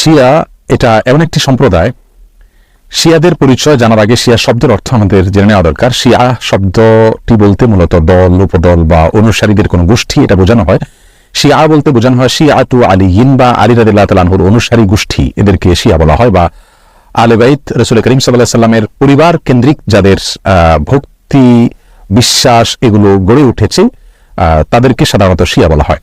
শিয়া, এটা এমন একটি সম্প্রদায়। শিয়াদের পরিচয় জানার আগে শিয়া শব্দের অর্থ আমাদের জেনে নেওয়া দরকার। শিয়া শব্দটি বলতে মূলত দল, উপদল বা অনুসারীদের কোনো গোষ্ঠী, এটা বোঝানো হয়। শিয়া বলতে বোঝানো হয় শিয়া টু আলী ইন বা আলী রাদিল্লাহ তালাহুর অনুসারী গোষ্ঠী। এদেরকে শিয়া বলা হয় বা আলেবাইত রসুল করিম সাল্লাহ সাল্লামের পরিবার কেন্দ্রিক যাদের ভক্তি, বিশ্বাস এগুলো গড়ে উঠেছে তাদেরকে সাধারণত শিয়া বলা হয়।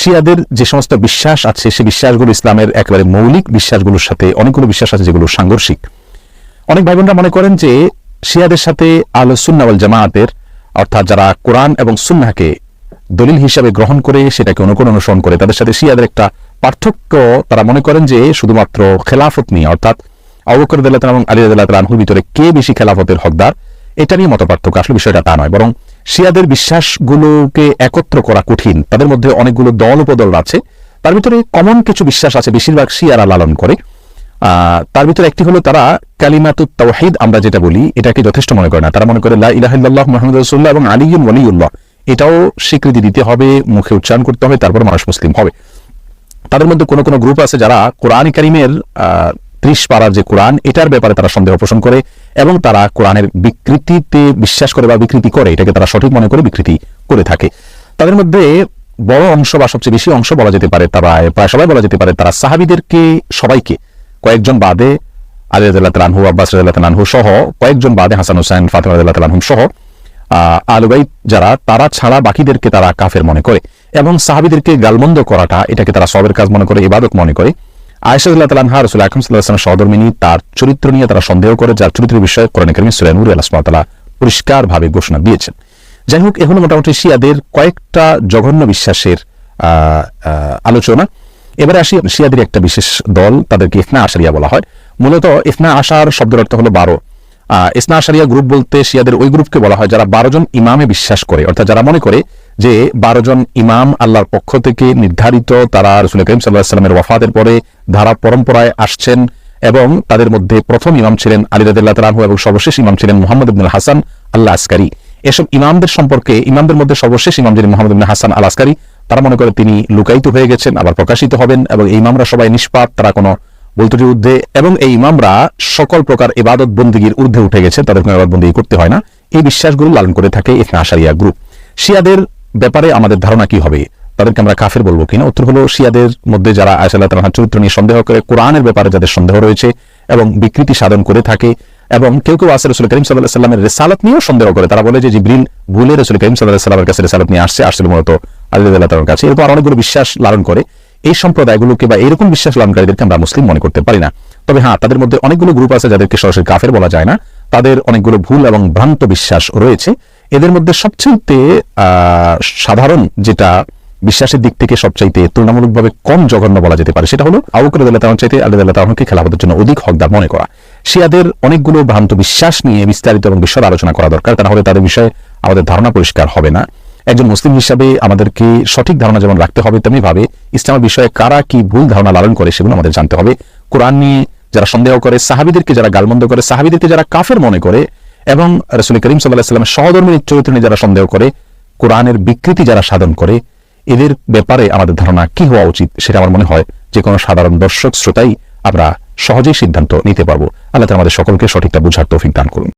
শিয়াদের যে সমস্ত বিশ্বাস আছে, সে বিশ্বাসগুলো ইসলামের একেবারে মৌলিক বিশ্বাসগুলোর সাথে অনেকগুলো বিশ্বাস আছে যেগুলো সাংঘর্ষিক। অনেক ভাই বোনরা মনে করেন যে শিয়াদের সাথে আল সুন্নাওয়াল জামায়াতের অর্থাৎ যারা কোরআন এবং সুন্নাহকে দলিল হিসাবে গ্রহণ করে, সেটাকে অনুকরণ অনুসরণ করে, তাদের সাথে শিয়াদের একটা পার্থক্য তারা মনে করেন যে শুধুমাত্র খেলাফত নিয়ে, অর্থাৎ আবুকর দাল্লাহ এবং আলী আদাল্লাহ আনহুর ভিতরে কে বেশি খেলাফতের হকদার, এটা নিয়ে মত পার্থক্য আসলে বিষয়টা তা নয়, বরং শিয়াদের বিশ্বাসগুলোকে একত্র করা কঠিন। তাদের মধ্যে অনেকগুলো দল উপদল আছে। তার ভিতরে কমন কিছু বিশ্বাস আছে, বেশিরভাগ শিয়ারা লালন করে। তার ভিতরে একটি হলো তারা কালিমাতুত তাওহিদ, আমরা যেটা বলি, এটাকে যথেষ্ট মনে করে না। তারা মনে করে লা ইলাহা ইল্লাল্লাহ মুহাম্মদ রাসূলুল্লাহ এবং আলিয়ুন ওয়ালিউল্লাহ এটাও স্বীকৃতি দিতে হবে, মুখে উচ্চারণ করতে হবে, তারপর মানুষ মুসলিম হবে। তাদের মধ্যে কোনো কোনো গ্রুপ আছে যারা কোরআন কারিমের ত্রিশ পাড়ার যে কোরআন এটার ব্যাপারে তারা সন্দেহ পোষণ করে এবং তারা কোরআনের বিকৃতিতে বিশ্বাস করে বা বিকৃতি করে এটাকে তারা সঠিক মনে করে বিকৃতি করে থাকে। তাদের মধ্যে বড় অংশ বা সবচেয়ে বেশি অংশ বলা যেতে পারে তারা প্রায় সবাই বলা যেতে পারে তারা সাহাবিদেরকে সবাইকে। কয়েকজন বাদে আলী তাআলা আনহু আব্বাস আনহু সহ কয়েকজন বাদে হাসান হোসেন ফাতেমা রাদিয়াল্লাহু তাআলা সহ আহ, আলুবাইত যারা তারা ছাড়া বাকিদেরকে তারা কাফের মনে করে এবং সাহাবিদেরকে গালমন্দ করাটা এটাকে তারা সবের কাজ মনে করে ইবাদত মনে করে। আয়সাদুল্লাহ রসুল আকরম সাল্লাহাম সহধর্মিনী তার চরিত্র নিয়ে তারা সন্দেহ করে, যার চরিত্রের বিষয়ে কোরআন করিম সুরানুর আল্লাহ পরিষ্কার ভাবে ঘোষণা দিয়েছেন। যাই হোক এগুলো মোটামুটি শিয়াদের কয়েকটা জঘন্য বিশ্বাসের আলোচনা। এবারে আসি শিয়াদের একটা বিশেষ দল, তাদেরকে ইফনা আশারিয়া বলা হয়। মূলত ইফনা আশার শব্দের অর্থ হলো বারো। ইসনা আশারিয়া গ্রুপ বলতে শিয়াদের ওই গ্রুপকে বলা হয় যারা বারো জন ইমামে বিশ্বাস করে, অর্থাৎ যারা মনে করে যে বারো জন ইমাম আল্লাহর পক্ষ থেকে নির্ধারিত তারা রসুল করিম সাল্লাহ সাল্লামের ওয়াফাতের পরে ধারা পরম্পরায় আসছেন এবং তাদের মধ্যে প্রথম ইমাম ছিলেন আলী রাদিল্লাহ তালাহু এবং সর্বশেষ ইমাম ছিলেন মোহাম্মদ ইবনুল হাসান আল্লাহ আসকারি এসব ইমামদের সম্পর্কে, ইমামদের মধ্যে সর্বশেষ ইমাম যিনি মোহাম্মদ ইবনুল হাসান আল আসকারি তারা মনে করে তিনি লুকায়িত হয়ে গেছেন, আবার প্রকাশিত হবেন এবং এই ইমামরা সবাই নিষ্পাপ, তারা কোনো বলতুটির ঊর্ধ্বে এবং এই ইমামরা সকল প্রকার ইবাদত বন্দীগীর ঊর্ধ্বে উঠে গেছে তাদের কোনো ইবাদত বন্দী করতে হয় না। এই বিশ্বাসগুলো লালন করে থাকে ইফনা আশারিয়া গ্রুপ। শিয়াদের ব্যাপারে আমাদের ধারণা কি হবে? তাদেরকে আমরা কাফের বলব কিনা উত্তর হলো, শিয়াদের মধ্যে যারা আয়সাল্লাহ চরিত্র নিয়ে সন্দেহ করে, কোরআনের ব্যাপারে যাদের সন্দেহ রয়েছে এবং বিকৃতি সাধন করে থাকে এবং কেউ কেউ আসে রসুল করিম সাল্লাহ সাল্লামের রেসালত নিয়েও সন্দেহ করে। তারা বলে যে জিব্রিল ভুলে রসুল করিম সাল্লাহ সাল্লামের কাছে রেসালত নিয়ে আসছে, আসছিল মূলত আল্লাহ কাছে। এরপর অনেকগুলো বিশ্বাস লালন করে। এই সম্প্রদায়গুলোকে বা এরকম বিশ্বাস লালনকারীদেরকে আমরা মুসলিম মনে করতে পারি না। তবে হ্যাঁ তাদের মধ্যে অনেকগুলো গ্রুপ আছে যাদেরকে সরাসরি কাফের বলা যায় না। তাদের অনেকগুলো ভুল এবং ভ্রান্ত বিশ্বাস রয়েছে। এদের মধ্যে সবচেয়ে সাধারণ যেটা বিশ্বাসের দিক থেকে সবচাইতে তুলনামূলকভাবে কম জঘন্য বলা যেতে পারে, সেটা হলো আবুকর আল্লাহ তাহন চাইতে আল্লাহ আল্লাহ তাহনকে খেলাফতের জন্য অধিক হকদার মনে করা। শিয়াদের অনেকগুলো ভ্রান্ত বিশ্বাস নিয়ে বিস্তারিত এবং বিশদ আলোচনা করা দরকার তা না হলে তাদের বিষয়ে আমাদের ধারণা পরিষ্কার হবে না। একজন মুসলিম হিসাবে আমাদেরকে সঠিক ধারণা যেমন রাখতে হবে তেমনি ভাবে ইসলামের বিষয়ে কারা কি ভুল ধারণা লালন করে সেগুলো আমাদের জানতে হবে। কোরআন নিয়ে যারা সন্দেহ করে, সাহাবিদেরকে যারা গালমন্দ করে, সাহাবিদেরকে যারা কাফের মনে করে এবং রসুল করিম সাল্লাহ সাল্লামের সহধর্মীর চরিত্র নিয়ে যারা সন্দেহ করে, কোরআনের বিকৃতি যারা সাধন করে, এদের ব্যাপারে আমাদের ধারণা কি হওয়া উচিত সেটা আমার মনে হয় যে কোনো সাধারণ দর্শক, শ্রোতাই আমরা সহজেই সিদ্ধান্ত নিতে পারব। আল্লাহ আমাদের সকলকে সঠিকটা বুঝার তৌফিক দান করুন।